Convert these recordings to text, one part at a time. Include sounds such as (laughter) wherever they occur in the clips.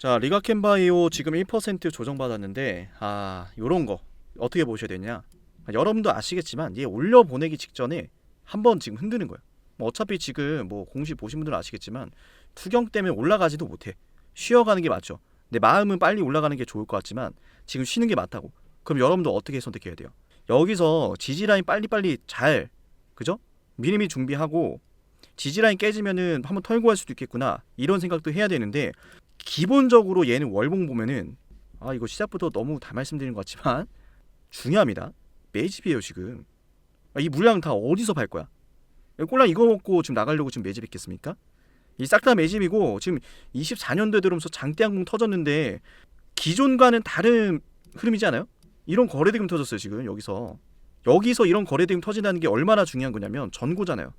자, 리가캔바이오 지금 1% 조정받았는데 아, 요런 거 어떻게 보셔야 되냐? 아, 여러분도 아시겠지만 얘 올려 보내기 직전에 한번 지금 흔드는 거예요. 뭐 어차피 지금 뭐 공시 보신 분들은 아시겠지만 투경 때문에 올라가지도 못해. 쉬어가는 게 맞죠. 내 마음은 빨리 올라가는 게 좋을 것 같지만 지금 쉬는 게 맞다고. 그럼 여러분도 어떻게 선택해야 돼요? 여기서 지지 라인 빨리빨리 잘 그죠? 미리미리 준비하고 지지 라인 깨지면은 한번 털고 할 수도 있겠구나 이런 생각도 해야 되는데 기본적으로 얘는 월봉 보면은 아 이거 시작부터 너무 다 말씀드린 것 같지만 중요합니다. 매집이에요 지금. 아, 이 물량 다 어디서 팔 거야? 꼴랑 이거 먹고 지금 나가려고 지금 매집 했겠습니까? 이 싹 다 매집이고 지금 24년도에 들어오면서 장대 항공 터졌는데 기존과는 다른 흐름이지 않아요? 이런 거래 대금 터졌어요 지금 여기서 여기서 이런 거래 대금 터진다는 게 얼마나 중요한 거냐면 전고잖아요.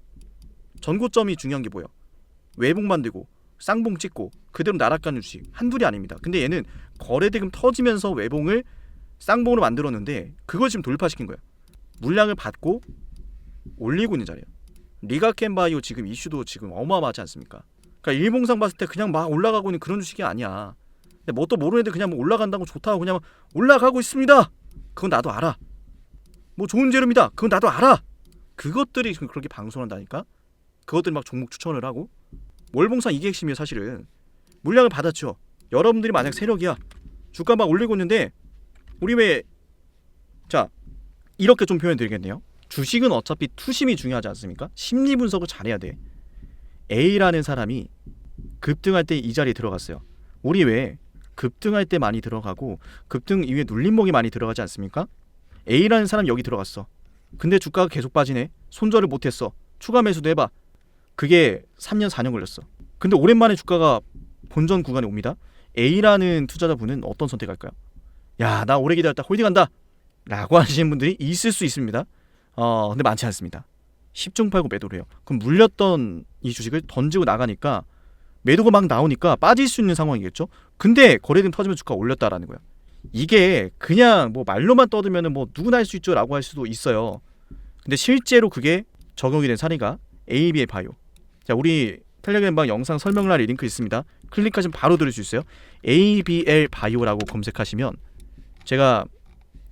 전고점이 중요한 게 뭐예요? 외봉 만들고 쌍봉 찍고 그대로 날아가는 주식 한둘이 아닙니다. 근데 얘는 거래 대금 터지면서 외봉을 쌍봉으로 만들었는데 그걸 지금 돌파시킨 거예요. 물량을 받고 올리고 있는 자리예요. 리가캔바이오 지금 이슈도 지금 어마어마하지 않습니까? 그러니까 일봉상 봤을 때 그냥 막 올라가고 있는 그런 주식이 아니야. 근데 뭣도 모르는데 그냥 뭐 올라간다고 좋다고 그냥 올라가고 있습니다. 그건 나도 알아. 뭐 좋은 재료입니다. 그건 나도 알아. 그것들이 지금 그렇게 방송한다니까. 그것들 막 종목 추천을 하고 월봉상 이게 핵심이에요 사실은. 물량을 받았죠. 여러분들이 만약 세력이야. 주가 막 올리고 있는데 우리 왜 자 이렇게 좀 표현 드리겠네요. 주식은 어차피 투심이 중요하지 않습니까? 심리 분석을 잘해야 돼. A라는 사람이 급등할 때 이 자리에 들어갔어요. 우리 왜 급등할 때 많이 들어가고 급등 이후에 눌림목이 많이 들어가지 않습니까? A라는 사람 여기 들어갔어. 근데 주가가 계속 빠지네. 손절을 못했어. 추가 매수도 해봐. 그게 3년 4년 걸렸어. 근데 오랜만에 주가가 본전 구간에 옵니다. A라는 투자자분은 어떤 선택할까요? 야, 나 오래 기다렸다. 홀딩한다. 라고 하시는 분들이 있을 수 있습니다. 어, 근데 많지 않습니다. 10중 팔고 매도를 해요. 그럼 물렸던 이 주식을 던지고 나가니까 매도가 막 나오니까 빠질 수 있는 상황이겠죠. 근데 거래등 터지면 주가 올렸다라는 거예요. 이게 그냥 뭐 말로만 떠들면은 뭐 누구나 할 수 있죠라고 할 수도 있어요. 근데 실제로 그게 적용이 된 사례가 ABL 바이오. 자, 우리 텔레그램방 영상 설명란에 링크 있습니다. 클릭하시면 바로 들을 수 있어요. ABL 바이오라고 검색하시면 제가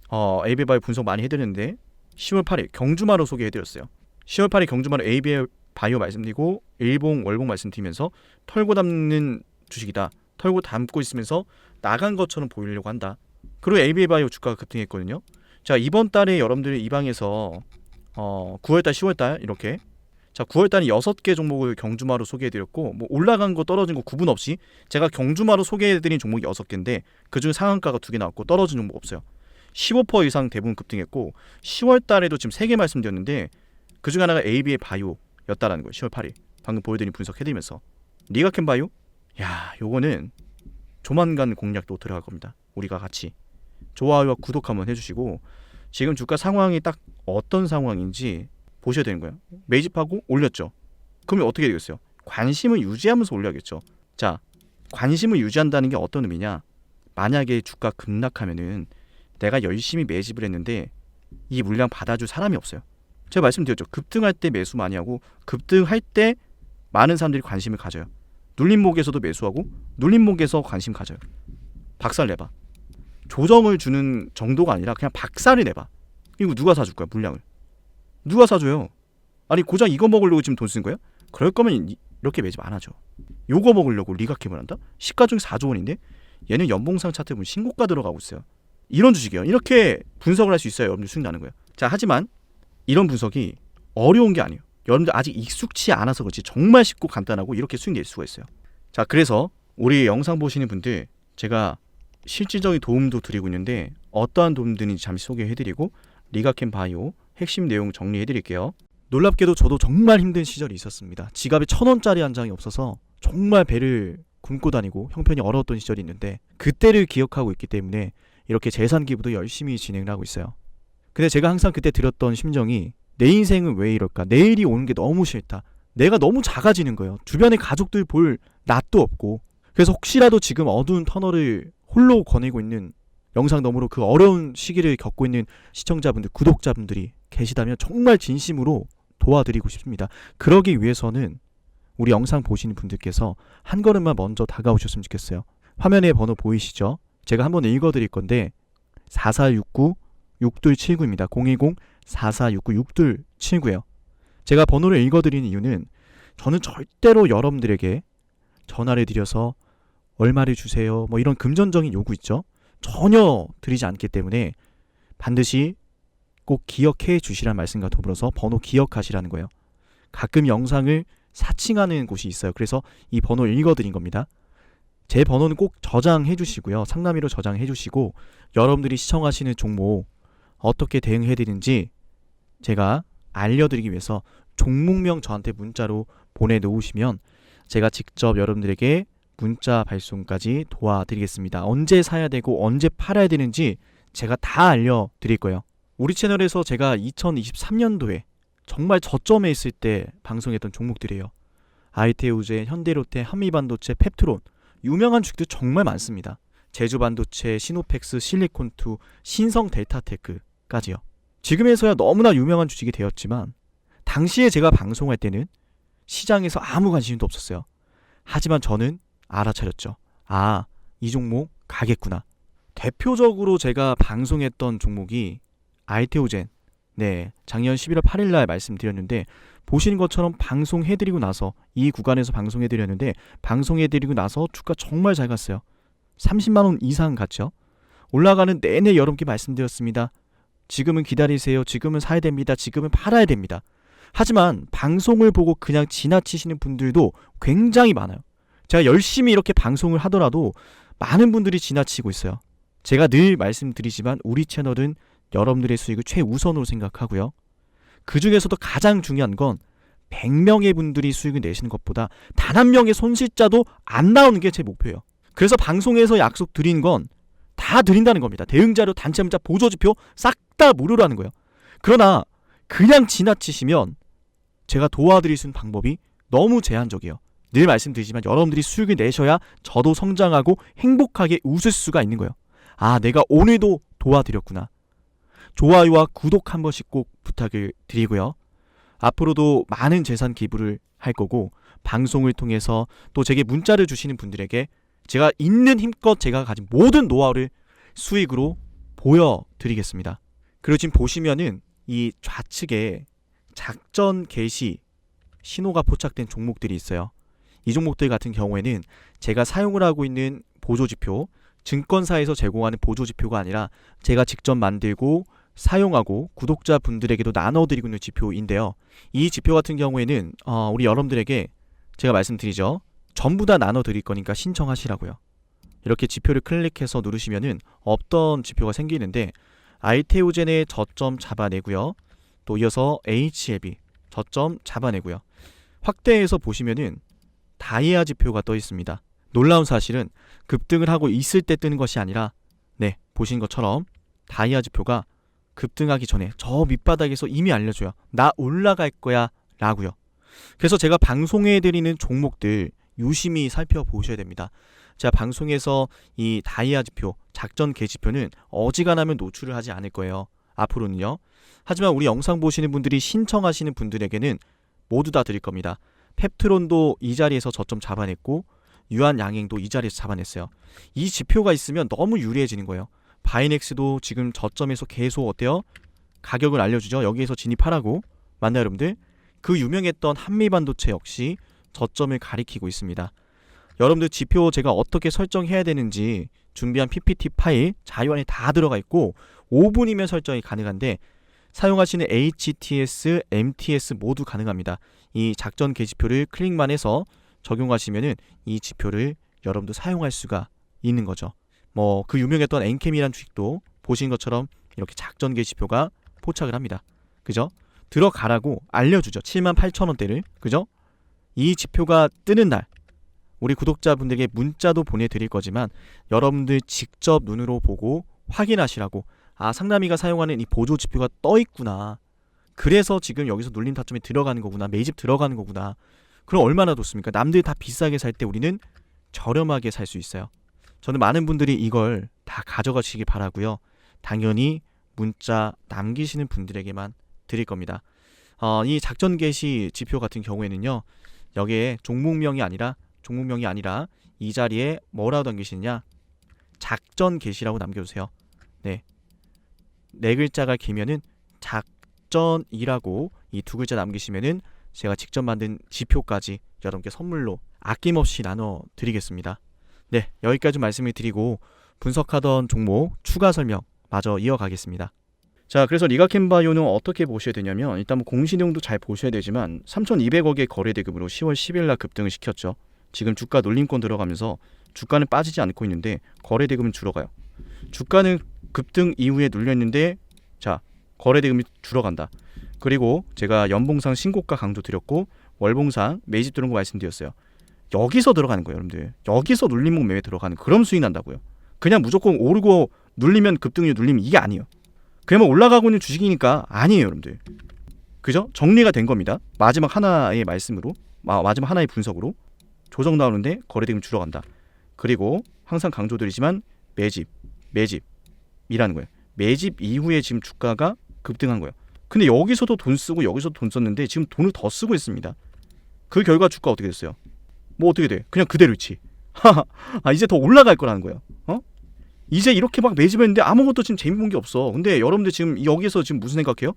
어, ABL 바이오 분석 많이 해드렸는데 10월 8일 경주마로 소개해드렸어요. 10월 8일 경주마로 ABL 바이오 말씀드리고 일봉 월봉 말씀드리면서 털고 담는 주식이다. 털고 담고 있으면서 나간 것처럼 보이려고 한다. 그리고 ABL 바이오 주가가 급등했거든요. 자 이번 달에 여러분들이 이 방에서 어, 9월달, 10월달 이렇게 자 9월달에 6개 종목을 경주마로 소개해드렸고 뭐 올라간 거 떨어진 거 구분 없이 제가 경주마로 소개해드린 종목이 6개인데 그중 상한가가 2개 나왔고 떨어진 종목 없어요. 15% 이상 대부분 급등했고 10월 달에도 지금 3개 말씀드렸는데 그중 하나가 AB의 바이오였다라는 거예요. 10월 8일. 방금 보여드린 분석해드리면서 리가캔 바이오? 야, 요거는 조만간 공략도 들어갈 겁니다. 우리가 같이 좋아요와 구독 한번 해주시고 지금 주가 상황이 딱 어떤 상황인지 보셔야 되는 거예요. 매집하고 올렸죠. 그러면 어떻게 되겠어요? 관심을 유지하면서 올려야겠죠. 자, 관심을 유지한다는 게 어떤 의미냐? 만약에 주가 급락하면은 내가 열심히 매집을 했는데 이 물량 받아줄 사람이 없어요. 제가 말씀드렸죠. 급등할 때 매수 많이 하고 급등할 때 많은 사람들이 관심을 가져요. 눌림목에서도 매수하고 눌림목에서 관심 가져요. 박살 내봐. 조정을 주는 정도가 아니라 그냥 박살을 내봐. 이거 누가 사줄 거야 물량을? 누가 사줘요? 아니 고작 이거 먹으려고 지금 돈 쓴 거야? 그럴 거면 이- 이렇게 매집 안 하죠. 요거 먹으려고 리가캡을 한다? 시가총액 4조 원인데 얘는 연봉상 차트 보면 신고가 들어가고 있어요. 이런 주식이에요. 이렇게 분석을 할 수 있어요. 여러분들 수익 나는 거예요. 자, 하지만 이런 분석이 어려운 게 아니에요. 여러분들 아직 익숙치 않아서 그렇지 정말 쉽고 간단하고 이렇게 수익 낼 수가 있어요. 자, 그래서 우리 영상 보시는 분들 제가 실질적인 도움도 드리고 있는데 어떠한 도움들인지 잠시 소개해드리고 리가캠 바이오 핵심 내용 정리해 드릴게요. 놀랍게도 저도 정말 힘든 시절이 있었습니다. 지갑에 천 원짜리 한 장이 없어서 정말 배를 굶고 다니고 형편이 어려웠던 시절이 있는데 그때를 기억하고 있기 때문에 이렇게 재산 기부도 열심히 진행을 하고 있어요. 근데 제가 항상 그때 들었던 심정이 내 인생은 왜 이럴까? 내일이 오는 게 너무 싫다. 내가 너무 작아지는 거예요. 주변에 가족들 볼 낯도 없고. 그래서 혹시라도 지금 어두운 터널을 홀로 거니고 있는 영상 너머로 그 어려운 시기를 겪고 있는 시청자분들, 구독자분들이 계시다면 정말 진심으로 도와드리고 싶습니다. 그러기 위해서는 우리 영상 보시는 분들께서 한 걸음만 먼저 다가오셨으면 좋겠어요. 화면에 번호 보이시죠? 제가 한번 읽어드릴 건데 4469 6279입니다. 010 4469 6279예요. 제가 번호를 읽어드리는 이유는 저는 절대로 여러분들에게 전화를 드려서 얼마를 주세요. 뭐 이런 금전적인 요구 있죠. 전혀 드리지 않기 때문에 반드시 꼭 기억해 주시란 말씀과 더불어서 번호 기억하시라는 거예요. 가끔 영상을 사칭하는 곳이 있어요. 그래서 이 번호 읽어드린 겁니다. 제 번호는 꼭 저장해 주시고요. 상담위로 저장해 주시고 여러분들이 시청하시는 종목 어떻게 대응해 드리는지 제가 알려드리기 위해서 종목명 저한테 문자로 보내놓으시면 제가 직접 여러분들에게 문자 발송까지 도와드리겠습니다. 언제 사야 되고 언제 팔아야 되는지 제가 다 알려드릴 거예요. 우리 채널에서 제가 2023년도에 정말 저점에 있을 때 방송했던 종목들이에요. 아이테우제, 현대로테, 한미반도체, 펩트론 유명한 주식들 정말 많습니다. 제주반도체, 시노펙스, 실리콘투, 신성 델타테크까지요. 지금에서야 너무나 유명한 주식이 되었지만 당시에 제가 방송할 때는 시장에서 아무 관심도 없었어요. 하지만 저는 알아차렸죠. 아, 이 종목 가겠구나. 대표적으로 제가 방송했던 종목이 아이테오젠. 네, 작년 11월 8일 날 말씀드렸는데 보시는 것처럼 방송해 드리고 나서 이 구간에서 방송해 드렸는데 방송해 드리고 나서 주가 정말 잘 갔어요. 30만 원 이상 갔죠. 올라가는 내내 여러분께 말씀드렸습니다. 지금은 기다리세요. 지금은 사야 됩니다. 지금은 팔아야 됩니다. 하지만 방송을 보고 그냥 지나치시는 분들도 굉장히 많아요. 제가 열심히 이렇게 방송을 하더라도 많은 분들이 지나치고 있어요. 제가 늘 말씀드리지만 우리 채널은 여러분들의 수익을 최우선으로 생각하고요. 그 중에서도 가장 중요한 건 100명의 분들이 수익을 내시는 것보다 단 한 명의 손실자도 안 나오는 게 제 목표예요. 그래서 방송에서 약속 드린 건 다 드린다는 겁니다. 대응자료, 단체 문자, 보조지표 싹 다 무료라는 거예요. 그러나 그냥 지나치시면 제가 도와드릴 수 있는 방법이 너무 제한적이에요. 늘 말씀드리지만 여러분들이 수익을 내셔야 저도 성장하고 행복하게 웃을 수가 있는 거예요. 아, 내가 오늘도 도와드렸구나. 좋아요와 구독 한 번씩 꼭 부탁을 드리고요. 앞으로도 많은 재산 기부를 할 거고 방송을 통해서 또 제게 문자를 주시는 분들에게 제가 있는 힘껏 제가 가진 모든 노하우를 수익으로 보여드리겠습니다. 그리고 지금 보시면은 이 좌측에 작전 개시 신호가 포착된 종목들이 있어요. 이 종목들 같은 경우에는 제가 사용을 하고 있는 보조지표, 증권사에서 제공하는 보조지표가 아니라 제가 직접 만들고 사용하고 구독자분들에게도 나눠드리고 있는 지표인데요. 이 지표 같은 경우에는 어, 우리 여러분들에게 제가 말씀드리죠. 전부 다 나눠드릴 거니까 신청하시라고요. 이렇게 지표를 클릭해서 누르시면은 없던 지표가 생기는데 아이테오젠의 저점 잡아내고요. 또 이어서 HLB 저점 잡아내고요. 확대해서 보시면은 다이아 지표가 떠 있습니다. 놀라운 사실은 급등을 하고 있을 때 뜨는 것이 아니라 네 보신 것처럼 다이아 지표가 급등하기 전에 저 밑바닥에서 이미 알려줘요. 나 올라갈 거야 라고요. 그래서 제가 방송해 드리는 종목들 유심히 살펴보셔야 됩니다. 제가 방송에서 이 다이아 지표, 작전 개지표는 어지간하면 노출을 하지 않을 거예요. 앞으로는요. 하지만 우리 영상 보시는 분들이 신청하시는 분들에게는 모두 다 드릴 겁니다. 펩트론도 이 자리에서 저점 잡아냈고 유한 양행도 이 자리에서 잡아냈어요. 이 지표가 있으면 너무 유리해지는 거예요. 바이넥스도 지금 저점에서 계속 어때요? 가격을 알려주죠. 여기에서 진입하라고. 맞나요, 여러분들? 그 유명했던 한미 반도체 역시 저점을 가리키고 있습니다. 여러분들 지표 제가 어떻게 설정해야 되는지 준비한 PPT 파일 자료 안에 다 들어가 있고 5분이면 설정이 가능한데 사용하시는 HTS, MTS 모두 가능합니다. 이 작전 계지표를 클릭만 해서 적용하시면은 이 지표를 여러분도 사용할 수가 있는 거죠. 뭐 그 유명했던 엔캠이란 주식도 보신 것처럼 이렇게 작전 계지표가 포착을 합니다. 그죠? 들어가라고 알려주죠. 7만 8천 원대를 그죠? 이 지표가 뜨는 날 우리 구독자분들에게 문자도 보내드릴 거지만 여러분들 직접 눈으로 보고 확인하시라고 아 상남이가 사용하는 이 보조 지표가 떠 있구나. 그래서 지금 여기서 눌림 타점에 들어가는 거구나. 매집 들어가는 거구나. 그럼 얼마나 좋습니까? 남들이 다 비싸게 살 때 우리는 저렴하게 살 수 있어요. 저는 많은 분들이 이걸 다 가져가시기 바라고요. 당연히 문자 남기시는 분들에게만 드릴 겁니다. 어, 이 작전 개시 지표 같은 경우에는요. 여기에 종목명이 아니라 종목명이 아니라 이 자리에 뭐라고 남기시냐? 작전 게시라고 남겨주세요. 네. 네 글자가 길면은 작전이라고 이 두 글자 남기시면은 제가 직접 만든 지표까지 여러분께 선물로 아낌없이 나눠 드리겠습니다. 네, 여기까지 말씀을 드리고 분석하던 종목 추가 설명 마저 이어가겠습니다. 자, 그래서 리가캔바이오는 어떻게 보셔야 되냐면 일단 뭐 공시내용도 잘 보셔야 되지만 3,200억의 거래 대금으로 10월 10일 날 급등을 시켰죠. 지금 주가 놀림권 들어가면서 주가는 빠지지 않고 있는데 거래 대금은 줄어가요. 주가는 급등 이후에 눌려 있는데 자, 거래 대금이 줄어간다. 그리고 제가 연봉상 신고가 강조 드렸고 월봉상 매집 들어온 거 말씀드렸어요. 여기서 들어가는 거예요, 여러분들. 여기서 눌림목 매매 들어가는 그럼 수익 난다고요. 그냥 무조건 오르고 눌리면 급등이 눌리면 이게 아니에요. 그냥 뭐 올라가고 있는 주식이니까 아니에요, 여러분들. 그죠? 정리가 된 겁니다. 마지막 하나의 말씀으로, 마, 마지막 하나의 분석으로 조정 나오는데 거래 대금 줄어간다. 그리고 항상 강조드리지만 매집, 매집이라는 거예요. 매집 이후에 지금 주가가 급등한 거예요. 근데 여기서도 돈 쓰고 여기서도 돈 썼는데 지금 돈을 더 쓰고 있습니다. 그 결과 주가 어떻게 됐어요? 뭐 어떻게 돼? 그냥 그대로 있지. 아 이제 더 올라갈 거라는 거예요. 어? 이제 이렇게 막 매집했는데 아무것도 지금 재미 본 게 없어. 근데 여러분들 지금 여기서 지금 무슨 생각해요?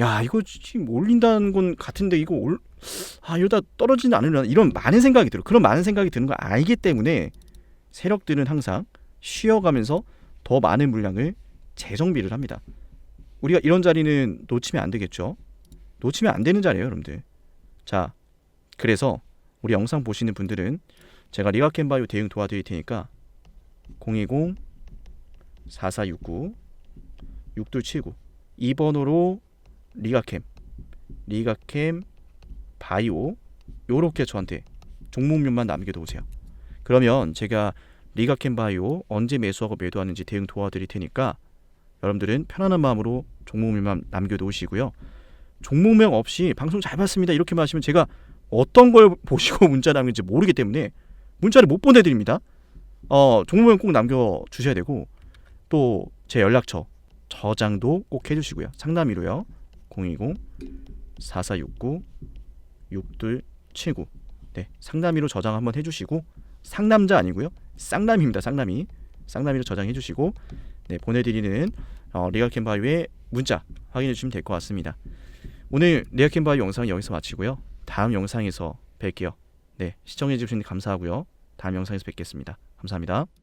야 이거 지금 올린다는 건 같은데 이거 올, 아 이러다 떨어지지 않으려나 이런 많은 생각이 들어. 그런 많은 생각이 드는 걸 알기 때문에 세력들은 항상 쉬어가면서 더 많은 물량을 재정비를 합니다. 우리가 이런 자리는 놓치면 안 되겠죠. 놓치면 안 되는 자리예요, 여러분들. 자, 그래서 우리 영상 보시는 분들은 제가 리가캔 바이오 대응 도와드릴 테니까 020 4469 6279이 번호로 리가캠 리가캠 바이오 요렇게 저한테 종목명만 남겨놓으세요. 그러면 제가 리가캠 바이오 언제 매수하고 매도하는지 대응 도와드릴 테니까 여러분들은 편안한 마음으로 종목명만 남겨놓으시고요. 종목명 없이 방송 잘 봤습니다 이렇게만 하시면 제가 어떤 걸 보시고 (laughs) 문자 남긴지 모르기 때문에 문자를 못 보내드립니다. 어, 종목명 꼭 남겨주셔야 되고 또 제 연락처 저장도 꼭 해주시고요. 상담이로요. 020 4469 6279 네, 상담이로 저장 한번 해주시고 상남자 아니고요. 쌍남입니다. 쌍남이 쌍남이로 저장해 주시고 네, 보내드리는 어, 리얼캠바이오의 문자 확인해 주시면 될 것 같습니다. 오늘 리얼캠바이오 영상 여기서 마치고요. 다음 영상에서 뵐게요. 네, 시청해 주신 감사하고요. 다음 영상에서 뵙겠습니다. 감사합니다.